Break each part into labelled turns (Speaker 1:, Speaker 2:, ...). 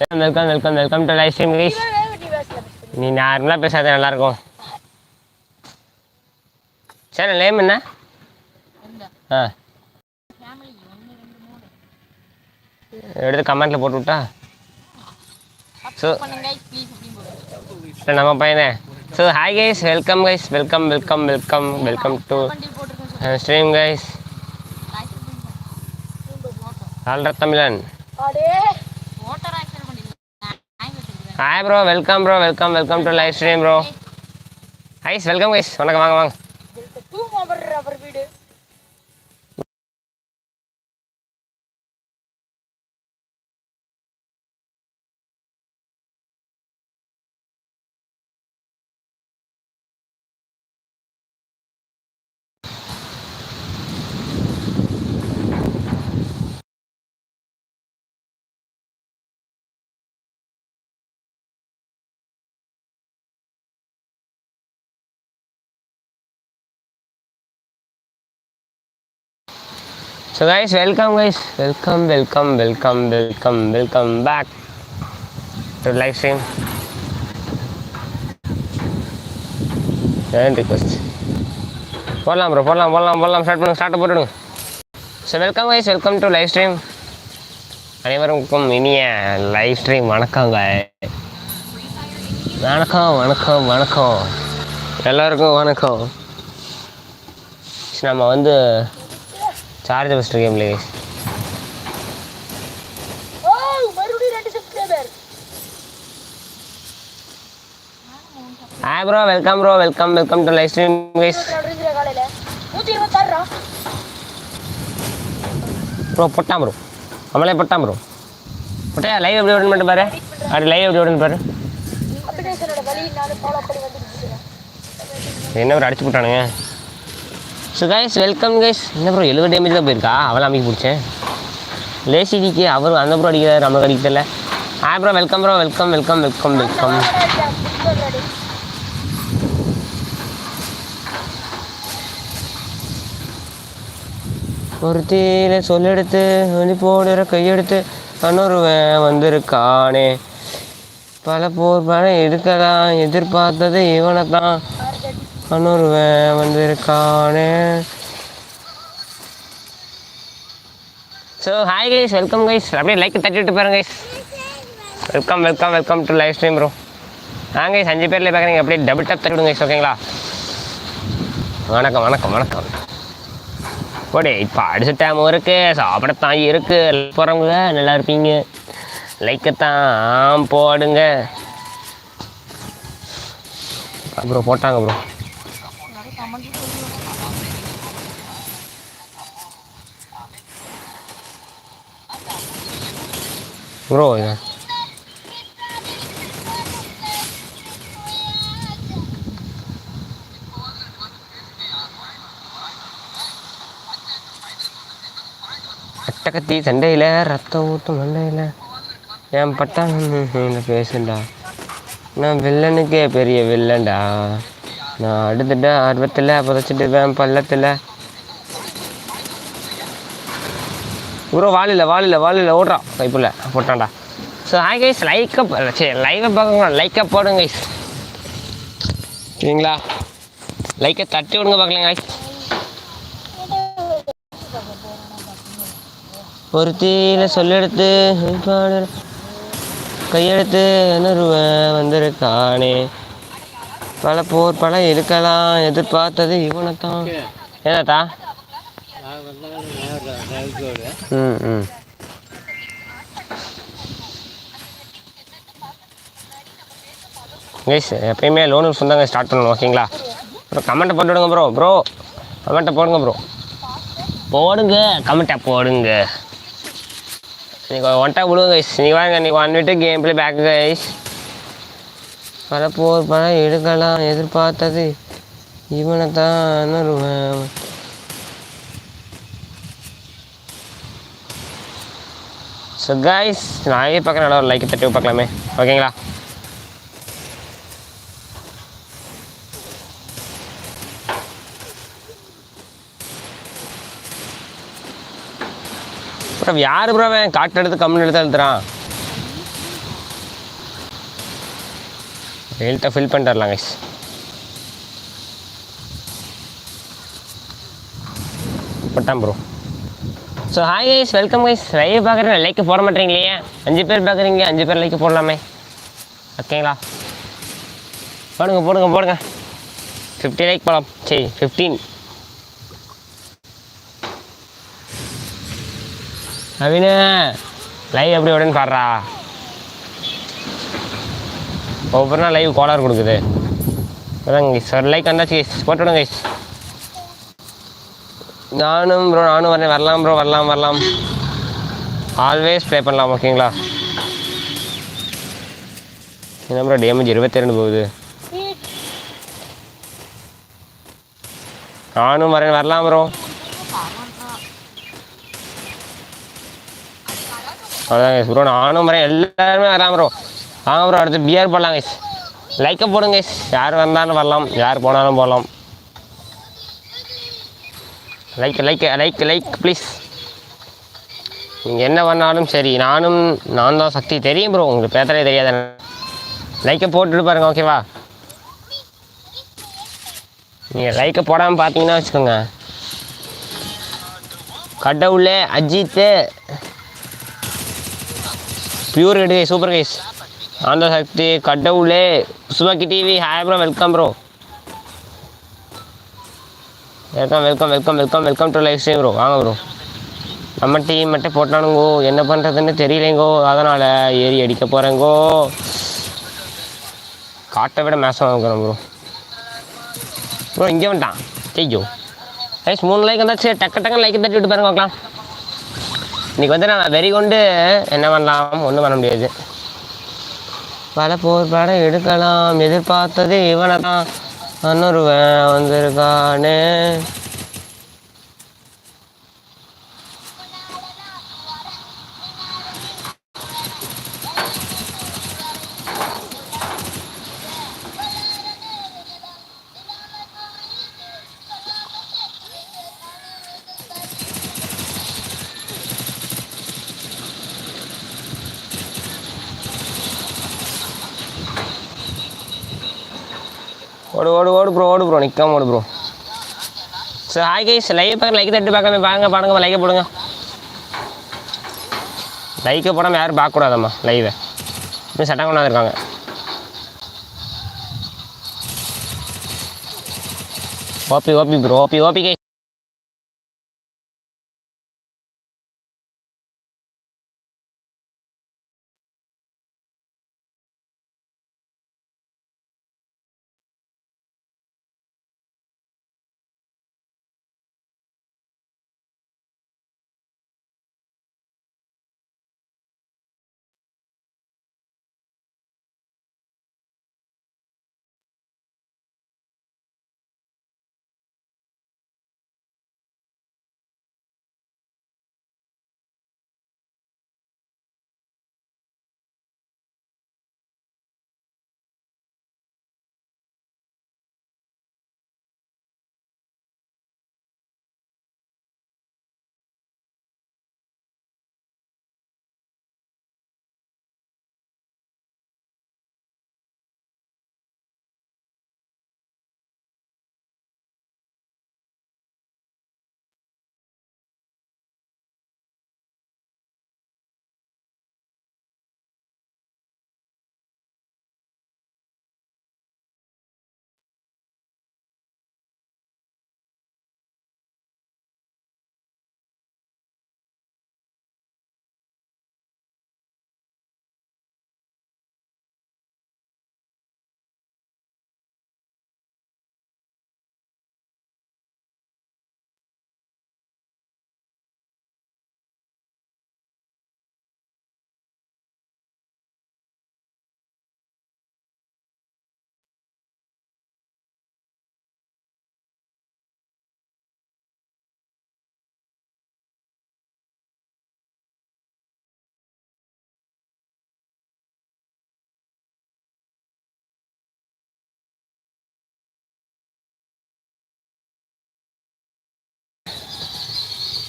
Speaker 1: Welcome welcome welcome to live stream guys நீ நார்மலாக பேசாத நல்லாயிருக்கும் சேனல் நேம் என்ன? ஆ. எடுத்து கமெண்ட்டில் போட்டு விட்டா ஸோ நம்ம பையனே. So hi guys welcome guys welcome welcome welcome welcome to stream guys ஆல்ர தமிழன். Hi bro welcome bro welcome welcome to live stream bro guys welcome guys வணக்கம் வாங்க வாங்க so guys welcome guys welcome welcome welcome welcome welcome back to live stream ஏன் request போடலாம் bro போடலாம் போடலாம் போடலாம் start பண்ணுங்க ஸ்டார்ட் போட்டுடுங்க so welcome guys welcome to live stream அனைவருக்கும் இனிய லைவ் ஸ்ட்ரீம் வணக்கங்க வணக்கம் வணக்கம் வணக்கம். எல்லாருக்கும் வணக்கம். நம்ம வந்து சார்ஜ் ஃபஸ்ட்டு கேம்ல hi bro. Welcome bro welcome welcome to live stream guys bro பொட்டான் bro நம்மளே பொட்டான் ப்ரோ பொட்டையா? லைவ் எப்படி ஓடுன்னு மட்டும் பாரு? அப்படி லைவ் எப்படி ஓடுன்னு பாரு? என்ன ப்ரோ அடிச்சு போட்டானுங்க. ஸோ கைஸ் வெல்கம் கைஸ் என்ன ப்ரோ எழுபது டேமேஜ் தான் போயிருக்கா? அவளை அமைக்க பிடிச்சேன். லேசிடிக்கு அவர் அந்த ப்ரோ அடிக்கிறார் நம்மளுக்கு அடிக்க தெரியல. Bro welcome bro welcome welcome welcome welcome ஒரு தீர சொல்லெடுத்து வெளி போடுற கையெடுத்து அன்னொருவன் வந்திருக்கானே. பல போர் பல இருக்கலாம் எதிர்பார்த்தது இவனை தான் அன்னொருவன் வந்திருக்கானே. So hi guys welcome guys அப்படியே லைக் தட்டிட்டு பாருங்க guys welcome welcome welcome to live stream bro நாங்கள் கைஸ் அஞ்சு பேரில் பார்க்குறீங்க அப்படியே டபுள் டப் தட்டி விடுங்க கைஸ் ஓகேங்களா வணக்கம் வணக்கம் வணக்கம். ஓடே இப்போ அடிச்ச டைம் இருக்கு. சாப்பிடத்தான் இருக்கு. போகிறவங்க நல்லா இருப்பீங்க. லைக்கத்தான் போடுங்க. ப்ரோ போட்டாங்க ப்ரோ ப்ரோ அட்டகத்தி சண்டையில் ரத்தம் ஊற்றும் மண்டையில் என் பட்டான் பேசுண்டா நான் வில்லனுக்கே பெரிய வில்லன்டா. நான் அடுத்துட்டு ஆர்வத்தில் புதைச்சிட்டுவேன் பள்ளத்தில். ப்ரோ வாலில் வாலில் வாலில் ஓடுறான் கைப்புள்ள போட்டான்டா. ஸோ ஹாய் கைஸ் லைக்கப் சரி லைவை பார்க்கணும் லைக்கப் போடுங்க கைஸ் சரிங்களா லைக்கை தட்டி விடுங்க பார்க்கலாம் கைஸ் ஒரு தீல சொல்லெடுத்து கையெடுத்து என்னருவன் வந்திருக்கானே. பல போர் பல இருக்கலாம். எதிர்பார்த்தது இவனைத்தான். ஏனாத்தா? ம் ம் கைஸ் எப்பயுமே லோனு சொந்தாங்க ஸ்டார்ட் பண்ணணும் ஓகேங்களா ப்ரோ கமெண்ட்டை போட்டு விடுங்க ப்ரோ ப்ரோ கமெண்ட்டை போடுங்க ப்ரோ போடுங்க கமெண்ட்டை போடுங்க. நீங்கள் ஒன் டைம் விடுங்க கைஸ் நீங்கள் வாங்க நீ ஒன் விட்டு கேம் பிளே பேக் கைஸ் பல போர் பல எடுக்கலாம் எதிர்பார்த்தது. இவனை தான் ஸோ கைஸ் நான் பார்க்குறேன் நல்லா ஒரு லைக் தட்டி பார்க்கலாமே. ஓகேங்களா ப்ரோ யார் ப்ரோ அவன்? காட்டு எடுத்து கம்முன்னு எடுத்து எழுத்துறான் ஹெல்த்தை ஃபில் பண்ணிட்டு வரலாம் கைஸ் போட்டான் bro so hi guys welcome guys live பார்க்குறேன் லைக் போட மாட்டேங்களே அஞ்சு பேர் பார்க்குறீங்க அஞ்சு பேர் லைக் போடலாமே. ஓகேங்களா போடுங்க போடுங்க போடுங்க. ஃபிஃப்டி லைக் போடலாம் சரி ஃபிஃப்டீன் அவினு லைவ் எப்படி உடனே பாடுறா. ஒவ்வொரு நாள் லைவ் கோளாறு கொடுக்குது. கைஸ் ஒரு லைக் வந்தாச்சு கைஸ் போட்டுவிடுங்க கைஸ் நானும் ப்ரோ நானும் வரேன். வரலாம் ப்ரோ வரலாம் வரலாம். ஆல்வேஸ் ப்ளே பண்ணலாம் ஓகேங்களா என்ன ப்ரோ டேமேஜ் இருபத்தி ரெண்டு போகுது. நானும் வரேன் வரலாம் ப்ரோ அவ்வளோதான் கைஸ் ப்ரோ நானும் வரேன். எல்லாருமே வரலாம் ப்ரோ வாங்க ப்ரோ அடுத்து பியர் போடலாம் கைஸ் லைக்கை போடுங்க கைஸ் யார் வந்தாலும் வரலாம். யார் போனாலும் போகலாம். Like like like like please நீங்கள் என்ன பண்ணாலும் சரி நானும் நான் தான் சக்தி தெரியும் ப்ரோ உங்களுக்கு பேசுறதே தெரியாத. லைக்கை போட்டுட்டு பாருங்க ஓகேவா நீங்கள் லைக்கை போடாமல் பார்த்தீங்கன்னா வச்சுக்கோங்க. கடவுளே அஜித்து. பியூர் கெட்டு சூப்பர் கைஸ் ஆந்த சக்தி கடவுளே. சுபாக்கி TV hi bro welcome bro welcome welcome welcome welcome welcome to live stream bro வாங்க ப்ரோ நம்ம டீம் மட்டும் போட்டானுங்கோ. என்ன பண்ணுறதுன்னு தெரியலைங்கோ. அதனால் ஏறி அடிக்க போகிறேங்கோ காட்டை விட மேசம் வாங்குறோம் ப்ரோ ப்ரோ இங்கே வந்துட்டான். ஐயோ ஐஸ் மூணு லைக் வந்தாச்சு. டக்கு டக்கு லைக் தட்டி விட்டு பாருங்க பார்க்கலாம். இன்றைக்கி வந்து நான் வெறி கொண்டு என்ன பண்ணலாம்? ஒன்றும் பண்ண முடியாது. பல போர் படம் எடுக்கலாம். எதிர்பார்த்தது இவனை தான் இன்னொருவன் வந்திருக்கானே. ஓடு ஓடு ஓடு ப்ரோ ஓடு ப்ரோ நிற்காம ஓடு bro sir hi guys like பார்க்க லைக் தட்டு பார்க்காம பாருங்க பாருங்க லைக்கை போடுங்க. லைக்கை போடாமல் யாரும் பார்க்கக்கூடாதம்மா லைவை இன்னும் சட்டம் கொண்டாந்து இருக்காங்க OP OP bro OP OP கை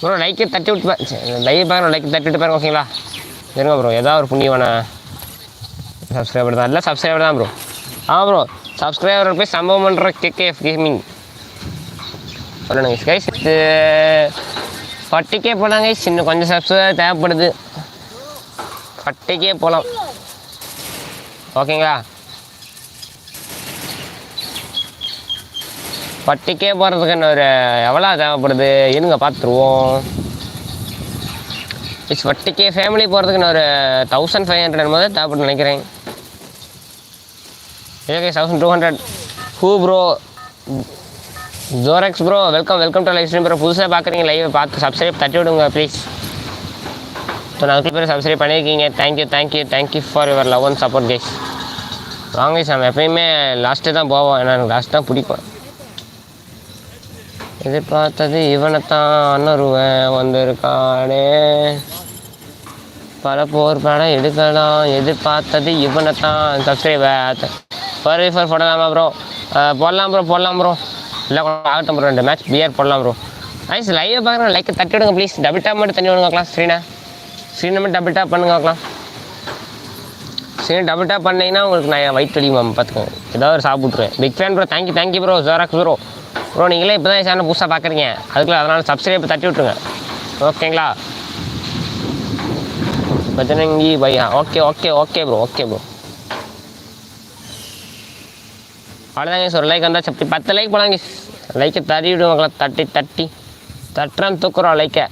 Speaker 1: ப்ரோ லைக்கை தட்டி விட்டு பா லைவ் பாருங்க லைக் தட்டி விட்டு பாருங்க ஓகேங்களா சரிங்க ப்ரோ ஏதாவது ஒரு புண்ணியவான சப்ஸ்கிரைபர் தான். இல்லை சப்ஸ்கிரைபர் தான் ப்ரோ ஆமாம் ப்ரோ சப்ஸ்கிரைபர் போய் சம்பவம் பண்ணுற கேகேஎஃப் கேமிங் சொல்லணுங்க கைஸ் இது பட்டிக்கே போகலாம் கைஸ் இன்னும் கொஞ்சம் சப்ஸ்கிரைபர் தேவைப்படுது. பட்டிக்கே போகலாம் ஓகேங்களா பட்டிக்கே போகிறதுக்கு இன்னும் ஒரு எவ்வளோ தேவைப்படுது? இருங்க பார்த்துருவோம். இட்ஸ் பட்டிக்கே ஃபேமிலி போகிறதுக்கு இன்னொரு ஒரு தௌசண்ட் ஃபைவ் ஹண்ட்ரட் போது தேவைப்படும் நினைக்கிறேன். ஓகே தௌசண்ட் டூ ஹண்ட்ரட் ஹூ bro ஜோரக்ஸ் bro welcome welcome to live stream bro புதுசாக பார்க்குறீங்க லைவ் பார்த்து சப்ஸ்கிரைப் தட்டி விடுங்க ப்ளீஸ் ஸோ நாங்கள் பேர் சப்ஸ்கிரைப் பண்ணியிருக்கீங்க. Thank you thank you thank you for your love and support guys வாங்க சார் எப்பயுமே லாஸ்ட்டு தான் போவோம். ஏன்னா எனக்கு லாஸ்ட் தான் பிடிக்கும். எதிர்பார்த்தது இவனைத்தான் அண்ணருவன் வந்திருக்கானே. பல போர் படம் எடுக்கலாம் எதிர்பார்த்தது இவனைத்தான் சப்ஸ்கிரைபர் ஃபர் ஃபார் போடலாமா ப்ரோ போடலாம் ப்ரோ போடலாம் ப்ரோ இல்லை ஆகட்டும் ப்ரோ ரெண்டு மேட்ச் பியர் போடலாம் ப்ரோ ஐஸ் லைவ் பார்க்குறேன் லைக் தட்டி விடுங்க ப்ளீஸ் டபுள் டேப் மட்டும் தண்ணி விடுங்க பார்க்கலாம் ஸ்க்ரீனை ஸ்க்ரீனை மட்டும் டபுள் டேப் பண்ணுங்க பார்க்கலாம். ஸ்க்ரீன் டபுள் டேப் பண்ணிங்கன்னா உங்களுக்கு நான் வயிற்று வலி மேம் பார்த்துக்கோங்க. ஏதாவது ஒரு சாப்பிட்ருவேன் big fan bro thank you thank you bro ஜோராக்ஸ் bro bro நீங்களே இப்போ தான் சேனல் புதுசாக பார்க்குறீங்க அதுக்குள்ள அதனால் சப்ஸ்கிரைப் தட்டி விட்ருங்க ஓகேங்களா? பஜனங்கி பையா okay okay okay bro okay bro அவ்வளோதாங்க ஒரு லைக் வந்தால் சப்தி பத்து லைக் போலாங்க லைக்கை தட்டி விடுவாங்களா தட்டி தட்டி. தட்டுறான் தூக்குறோம் லைக்கை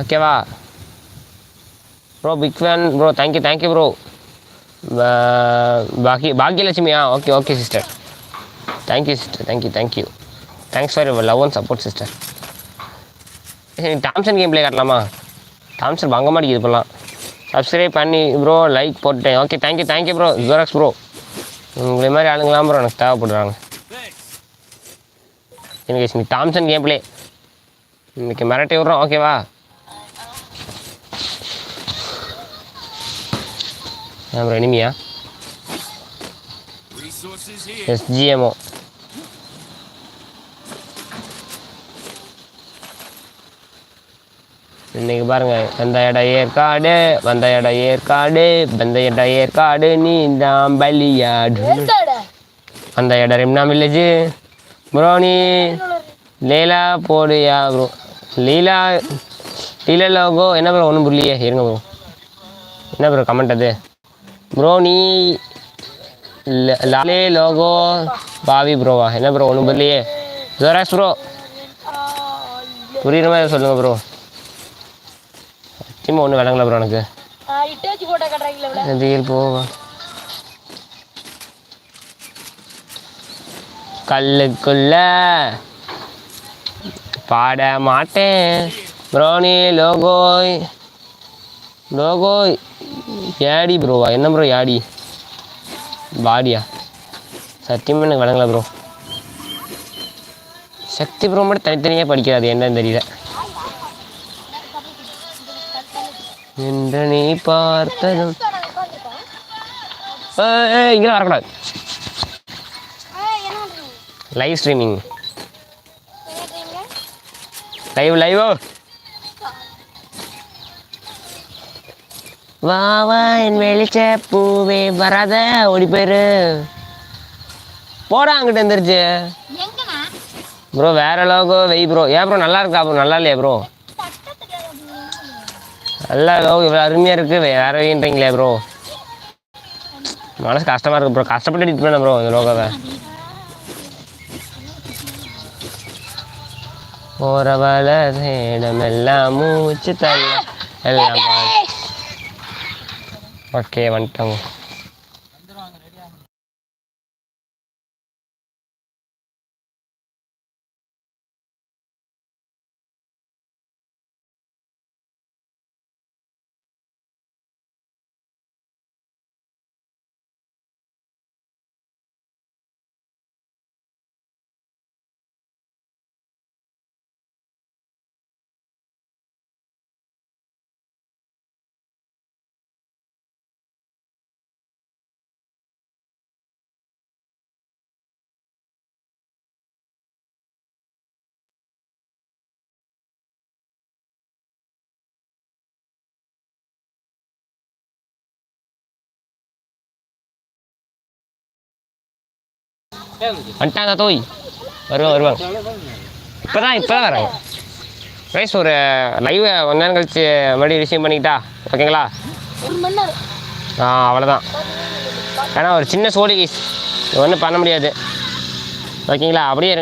Speaker 1: ஓகேவா bro big fan bro thank you thank you bro பாக்கி பாக்யலட்சுமியா okay okay sister thank you sister thank you thank you thanks for your love and support sister Thomson game play காட்டலாமா? டாம்சன் வாங்க மாட்டேங்குது இப்போலாம். சப்ஸ்கிரைப் பண்ணி bro like போட்டேன் okay thank you thank you bro ஜோரக்ஸ் bro உங்களை மாதிரி ஆளுங்களாம் bro எனக்கு தேவைப்படுறாங்க. எனக்கு இன்னைக்கு டாம்சன் கேம் பிளே இன்றைக்கி மிரட்டி விட்றோம் ஓகேவா ஏன் ப்ரோ இனிமையா எஸ்ஜிஎம்ஓ இன்னைக்கு பாருங்க வந்த இடம் ஏற்காடு வந்த இடம் ஏற்காடு வந்த இடம் ஏற்காடு நீ தான் பலியாடு. அந்த இடம் ரெம்னா வில்லேஜ். ப்ரோ நீ லீலா போடுயா ப்ரோ? லீலா லீலா லோகோ என்ன ப்ரோ ஒன்றும் புரியலையே இருங்க ப்ரோ. என்ன ப்ரோ கமெண்ட் அது? ப்ரோ நீ லாலே லோகோ பாவி ப்ரோவா? என்ன ப்ரோ ஒன்றும் புரியலையே? ஜோராக்ஸ் ப்ரோ. புரியுற மாதிரி சொல்லுங்க ப்ரோ. சத்தியமாக ஒன்றும் விளங்கல ப்ரோ எனக்கு. நதியில் போவா கல்லுக்குள்ள பாட மாட்டேன். ப்ரோனி லோகோய். லோகோய் யாடி ப்ரோவா என்ன ப்ரோ யாடி பாடியா? சத்தியமாக எனக்கு விளங்கல ப்ரோ சக்தி ப்ரோ மட்டும் தனித்தனியாக படிக்காது என்னன்னு தெரியல. என்று நீ பார்த்ததும். இங்கே வரக்கூடாது. லைவ் ஸ்ட்ரீமிங் லைவ் லைவோ வா வா என் வெளிச்ச பூவே வராத ஓடி போயிரு. போடா அங்கிட்ட எந்திரிச்சு. ப்ரோ வேற லோகோ வெய் ப்ரோ ஏன் ப்ரோ நல்லா இருக்கா ப்ரோ நல்லா இல்லையா ப்ரோ நல்லா லோகோ இவ்வளோ அருமையாக இருக்குது வேற வேண்டீங்களே ப்ரோ மனசு கஷ்டமாக இருக்குது ப்ரோ கஷ்டப்பட்டு எடிட் பண்ண ப்ரோ இந்த லோகோவை போகிறவள இடமெல்லாம் மூச்சு தள்ள. எல்லாம் ஓகே வந்துட்டோங்க வந்துட்டாங்க தோய். வருவாங்க வருவாங்க இப்போ தான் இப்போ தான் வராங்க ரைஸ் ஒரு லைவ் ஒன் நேரம் கழிச்சு மறுபடியும் ரிசீவ் பண்ணிக்கிட்டா. ஓகேங்களா ஆ அவ்வளோதான் ஏன்னா ஒரு சின்ன சோழி கைஸ் ஒன்றும் பண்ண முடியாது. ஓகேங்களா அப்படியே இருங்க.